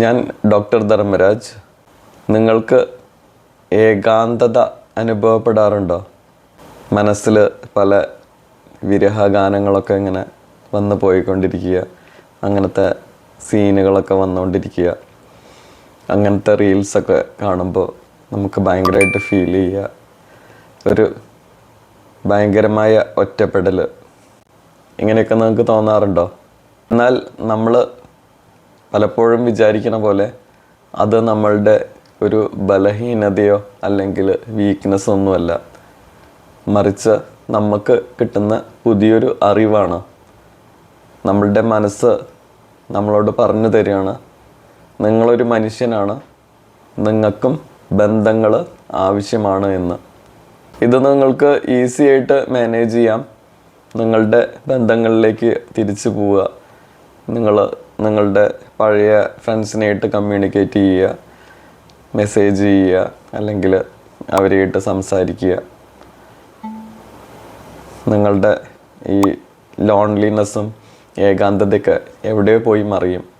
ഞാൻ ഡോക്ടർ ധർമ്മരാജ്. നിങ്ങൾക്ക് ഏകാന്തത അനുഭവപ്പെടാറുണ്ടോ? മനസ്സിൽ പല വിരഹഗാനങ്ങളൊക്കെ ഇങ്ങനെ വന്നു പോയിക്കൊണ്ടിരിക്കുക. അങ്ങനത്തെ സീനുകളൊക്കെ വന്നുകൊണ്ടിരിക്കുക. അങ്ങനത്തെ റീൽസൊക്കെ കാണുമ്പോൾ നമുക്ക് ഭയങ്കരമായിട്ട് ഫീൽ ചെയ്യുക. ഒരു ഭയങ്കരമായ ഒറ്റപ്പെടൽ ഇങ്ങനെയൊക്കെ നിങ്ങൾക്ക് തോന്നാറുണ്ടോ? എന്നാൽ നമ്മൾ പലപ്പോഴും വിചാരിക്കണ പോലെ അത് നമ്മളുടെ ഒരു ബലഹീനതയോ അല്ലെങ്കിൽ വീക്ക്നെസ് ഒന്നുമല്ല. മറിച്ച് നമുക്ക് കിട്ടുന്ന പുതിയൊരു അറിവാണ്. നമ്മളുടെ മനസ്സ് നമ്മളോട് പറഞ്ഞു തരികയാണ്. നിങ്ങളൊരു മനുഷ്യനാണ്. നിങ്ങൾക്കും ബന്ധങ്ങൾ ആവശ്യമാണ് എന്ന്. ഇത് നിങ്ങൾക്ക് ഈസി ആയിട്ട് മാനേജ് ചെയ്യാം. നിങ്ങളുടെ ബന്ധങ്ങളിലേക്ക് തിരിച്ചു പോവുക. നിങ്ങൾ നിങ്ങളുടെ പഴയ ഫ്രണ്ട്സിനായിട്ട് കമ്മ്യൂണിക്കേറ്റ് ചെയ്യുക മെസ്സേജ് ചെയ്യുക അല്ലെങ്കിൽ അവരുമായിട്ട് സംസാരിക്കുക. നിങ്ങളുടെ ഈ ലോൺലിനെസ്സും ഏകാന്തതയൊക്കെ എവിടെ പോയി മറിയും.